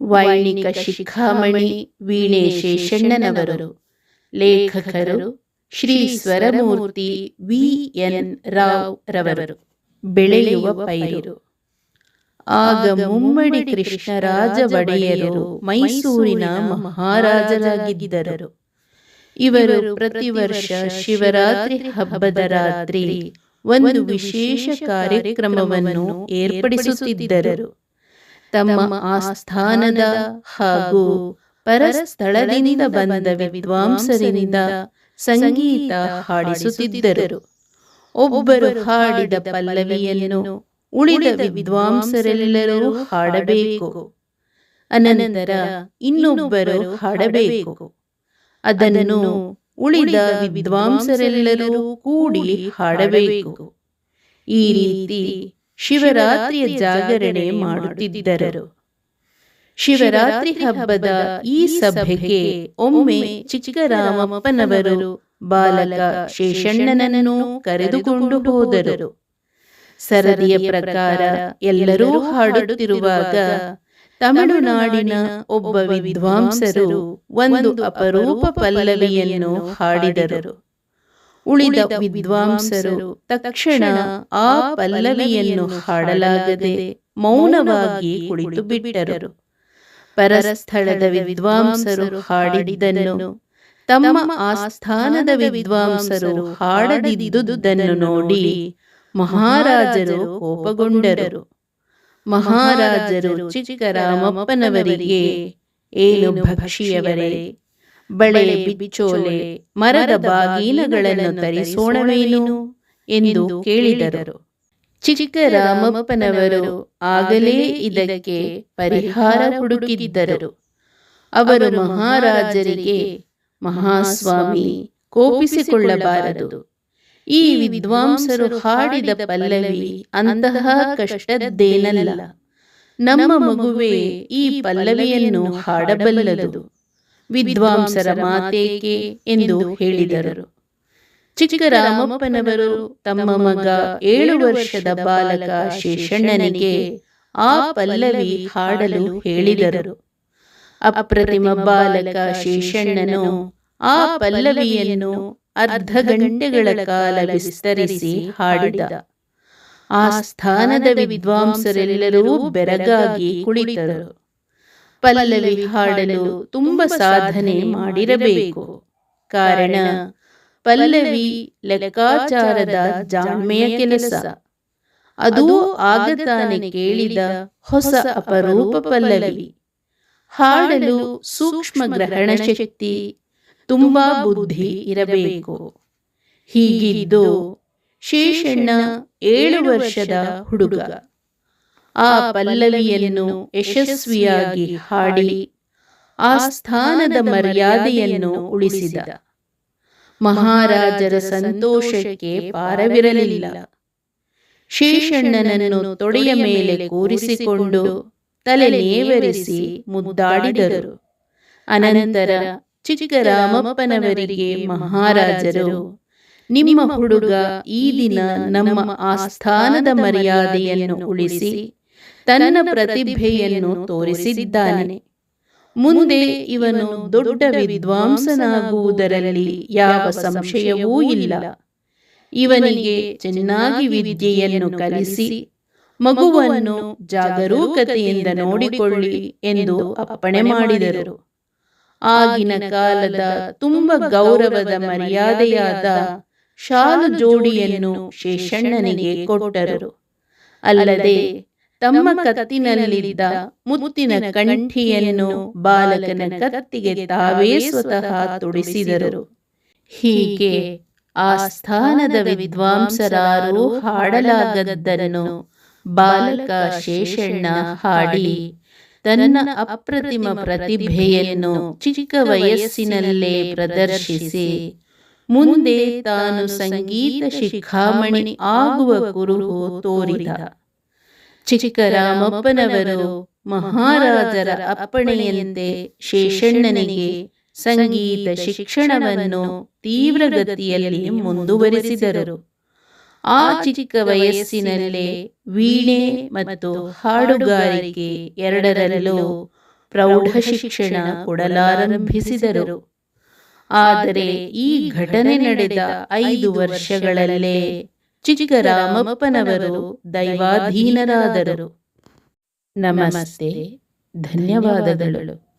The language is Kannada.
ವೈಣಿಕ ಶಿಖಾಮಣಿ ವೀಣೆ ಶೇಷಣ್ಣನವರು ಲೇಖಕರು ಶ್ರೀ ಸ್ವರಮೂರ್ತಿ ವಿ ಎನ್ ರಾವ್ ರವರು. ಬೆಳೆಯುವ ಪೈರು. ಆಗ ಮುಮ್ಮಡಿ ಕೃಷ್ಣರಾಜ ಒಡೆಯರು ಮೈಸೂರಿನ ಮಹಾರಾಜರಾಗಿದ್ದರು ಇವರು ಪ್ರತಿ ವರ್ಷ ಶಿವರಾತ್ರಿ ಹಬ್ಬದ ರಾತ್ರಿ ಒಂದು ವಿಶೇಷ ಕಾರ್ಯಕ್ರಮವನ್ನು ಏರ್ಪಡಿಸುತ್ತಿದ್ದರು. ತಮ್ಮ ಆಸ್ಥಾನದ ಹಾಗೂ ಪರಸ್ಥಳದಿಂದ ಬಂದ ವಿದ್ವಾಂಸರಿಂದ ಸಂಗೀತ ಹಾಡಿಸುತ್ತಿದ್ದರು. ಒಬ್ಬರು ಹಾಡಿದ ಪಲ್ಲವಿಯನ್ನು ಉಳಿದ ವಿದ್ವಾಂಸರೆಲ್ಲರೂ ಹಾಡಬೇಕು. ಅನಂತರ ಇನ್ನೊಬ್ಬರು ಹಾಡಬೇಕು. ಅದನ್ನು ಉಳಿದ ವಿದ್ವಾಂಸರೆಲ್ಲರೂ ಕೂಡಿ ಹಾಡಬೇಕು. ಈ ರೀತಿ ಶಿವರಾತ್ರಿಯ ಜಾಗರಣೆ ಮಾಡುತ್ತಿದ್ದರು. ಶಿವರಾತ್ರಿ ಹಬ್ಬದ ಈ ಸಭೆಗೆ ಒಮ್ಮೆ ಚಿಕ್ಕರಾಮಪ್ಪನವರು ಬಾಲಕ ಶೇಷಣ್ಣನನ್ನು ಕರೆದುಕೊಂಡು ಹೋದರು. ಸರದಿಯ ಪ್ರಕಾರ ಎಲ್ಲರೂ ಹಾಡುತ್ತಿರುವಾಗ ತಮಿಳುನಾಡಿನ ಒಬ್ಬ ವಿದ್ವಾಂಸರು ಒಂದು ಅಪರೂಪ ಪಲ್ಲವಿಯನ್ನು ಹಾಡಿದರು. ಉಳಿದ ವಿದ್ವಾಂಸರು ತಕ್ಷಣ ಆ ಪಲ್ಲವಿಯನ್ನು ಹಾಡಲಾಗದೆ ಮೌನವಾಗಿ ಕುಳಿತು ಬಿಟ್ಟರು. ಪರಸ್ಥಳದ ವಿದ್ವಾಂಸರು ಹಾಡಿದ್ದನ್ನು ತಮ್ಮ ಆಸ್ಥಾನದ ವಿದ್ವಾಂಸರು ಹಾಡದಿದ್ದುದನ್ನು ನೋಡಿ ಮಹಾರಾಜರು ಕೋಪಗೊಂಡರು. ಮಹಾರಾಜರು ಚಿಕ್ಕರಾಮಪ್ಪನವರಿಗೆ ಏನು ಭಕ್ಷಿಯವರೇ. ಬಳೆ ಬಿಚ್ಚೋಲೆ ಮರದ ಬಾಗೀನಗಳನ್ನು ತರಿಸೋಣವೇನು ಎಂದು ಕೇಳಿದರು. ಚಿಕ್ಕರಾಮಪ್ಪನವರು ಆಗಲೇ ಇದಕ್ಕೆ ಪರಿಹಾರ ಹುಡುಕಿದ್ದರು. ಅವರು ಮಹಾರಾಜರಿಗೆ ಮಹಾಸ್ವಾಮಿ ಕೋಪಿಸಿಕೊಳ್ಳಬಾರದು. ಈ ವಿದ್ವಾಂಸರು ಹಾಡಿದ ಪಲ್ಲವಿ ಅಂತಹ ಕಷ್ಟದ್ದೇನಲ್ಲ. ನಮ್ಮ ಮಗುವೆ ಈ ಪಲ್ಲವಿಯನ್ನು ಹಾಡಬಲ್ಲದು. ವಿದ್ವಾಂಸರ ಮಾತೇಕೆ ಎಂದು ಹೇಳಿದರು. ಚಿಕ್ಕರಾಮಪ್ಪನವರು ತಮ್ಮ ಮಗ ಏಳು ವರ್ಷದ ಬಾಲಕ ಶೇಷಣ್ಣನಿಗೆ ಆ ಪಲ್ಲವಿ ಹಾಡಲು ಹೇಳಿದರು. ಅಪ್ರತಿಮ ಬಾಲಕ ಶೇಷಣ್ಣನು ಆ ಪಲ್ಲವಿಯನ್ನು ಅರ್ಧ ಗಂಟೆಗಳ ಕಾಲ ವಿಸ್ತರಿಸಿ ಹಾಡಿದ. ಆ ಸ್ಥಾನದ ವಿದ್ವಾಂಸರೆಲ್ಲರೂ ಬೆರಗಾಗಿ ಕುಳಿತರು. ಪಲ್ಲವಿ ಹಾಡಲು ತುಂಬ ಸಾಧನೆ ಮಾಡಿರಬೇಕು. ಕಾರಣ ಪಲ್ಲವಿ ಲೆಕ್ಕಾಚಾರದ ಜಾಣ್ಮೆಯ ಕೆಲಸ. ಅದು ಆಗ ತಾನೆ ಕೇಳಿದ ಹೊಸ ಅಪರೂಪ ಪಲ್ಲವಿ. ಹಾಡಲು ಸೂಕ್ಷ್ಮ ಗ್ರಹಣ ಶಕ್ತಿ ತುಂಬಾ ಬುದ್ಧಿ ಇರಬೇಕು. ಹೀಗಿದ್ದು ಶೇಷಣ್ಣ ಏಳು ವರ್ಷದ ಹುಡುಗ. ಆ ಪಲ್ಲವಿಯನ್ನು ಯಶಸ್ವಿಯಾಗಿ ಹಾಡಿ ಆ ಸ್ಥಾನದ ಮರ್ಯಾದೆಯನ್ನು ಉಳಿಸಿದ. ಮಹಾರಾಜರ ಸಂತೋಷಕ್ಕೆ ಪಾರವಿರಲಿಲ್ಲ. ಶೇಷಣ್ಣನನ್ನು ತೊಡೆಯ ಮೇಲೆ ಕೂರಿಸಿಕೊಂಡು ತಲೆ ನೇವರಿಸಿ ಮುದ್ದಾಡಿದರು. ಅನಂತರ ಚಿಕ್ಕರಾಮಪ್ಪನವರಿಗೆ ಮಹಾರಾಜರು, ನಿಮ್ಮ ಹುಡುಗ ಈ ದಿನ ನಮ್ಮ ಆಸ್ಥಾನದ ಮರ್ಯಾದೆಯನ್ನು ಉಳಿಸಿ ತನ್ನ ಪ್ರತಿಭೆಯನ್ನು ತೋರಿಸಿದ್ದಾನೆ. ಮುಂದೆ ಇವನು ದೊಡ್ಡ ವಿದ್ವಾಂಸನಾಗುವುದರಲ್ಲಿ ಯಾವ ಸಂಶಯವೂ ಇಲ್ಲ. ಇವನಿಗೆ ಚೆನ್ನಾಗಿ ವಿದ್ಯೆಯನ್ನು ಕಲಿಸಿ, ಮಗುವನ್ನು ಜಾಗರೂಕತೆಯಿಂದ ನೋಡಿಕೊಳ್ಳಿ ಎಂದು ಅಪ್ಪಣೆ ಮಾಡಿದರು. ಆಗಿನ ಕಾಲದ ತುಂಬ ಗೌರವದ ಮರ್ಯಾದೆಯಾದ ಶಾಲು ಜೋಡಿಯನ್ನು ಶೇಷಣ್ಣನಿಗೆ ಕೊಟ್ಟರು. ಅಲ್ಲದೆ ತಮ್ಮ ಕತ್ತಿನಲ್ಲಿದ್ದ ಮುತ್ತಿನ ಕಂಠಿಯನ್ನು ಬಾಲಕನ ಕತ್ತಿಗೆ ತಾವೇ ಸ್ವತಃ ತೊಡಿಸಿದರು. ಹೀಗೆ ಆ ಸ್ಥಾನದ ವಿದ್ವಾಂಸರಾರು ಹಾಡಲಾಗದ್ದನ್ನು ಬಾಲಕ ಶೇಷಣ್ಣ ಹಾಡಿ. ತನ್ನ ಅಪ್ರತಿಮ ಪ್ರತಿಭೆಯನ್ನು ಚಿಕ್ಕ ವಯಸ್ಸಿನಲ್ಲೇ ಪ್ರದರ್ಶಿಸಿ. ಮುಂದೆ ತಾನು ಸಂಗೀತ ಶಿಖಾಮಣಿ ಆಗುವ ಕುರುಹು ತೋರಿದ. ಚಿಕ್ಕರಾಮಪ್ಪನವರು ಮಹಾರಾಜರ ಅಪ್ಪಣೆಯಂತೆ ಶೇಷಣ್ಣನಿಗೆ ಸಂಗೀತ ಶಿಕ್ಷಣವನ್ನು ತೀವ್ರಗತಿಯಲ್ಲಿ ಮುಂದುವರಿಸಿದರು. ಆ ಚಿಕ್ಕ ವಯಸ್ಸಿನಲ್ಲೇ ವೀಣೆ ಮತ್ತು ಹಾಡುಗಾರಿಕೆ ಎರಡರಲ್ಲೂ ಪ್ರೌಢ ಶಿಕ್ಷಣ ಕೊಡಲಾರಂಭಿಸಿದರು. ಆದರೆ ಈ ಘಟನೆ ನಡೆದ ಐದು ವರ್ಷಗಳಲ್ಲೇ ಚಿಕ್ಕ ರಾಮಪ್ಪನವರು ದೈವಾಧೀನರಾದರು. ನಮಸ್ತೆ. ಧನ್ಯವಾದಗಳು.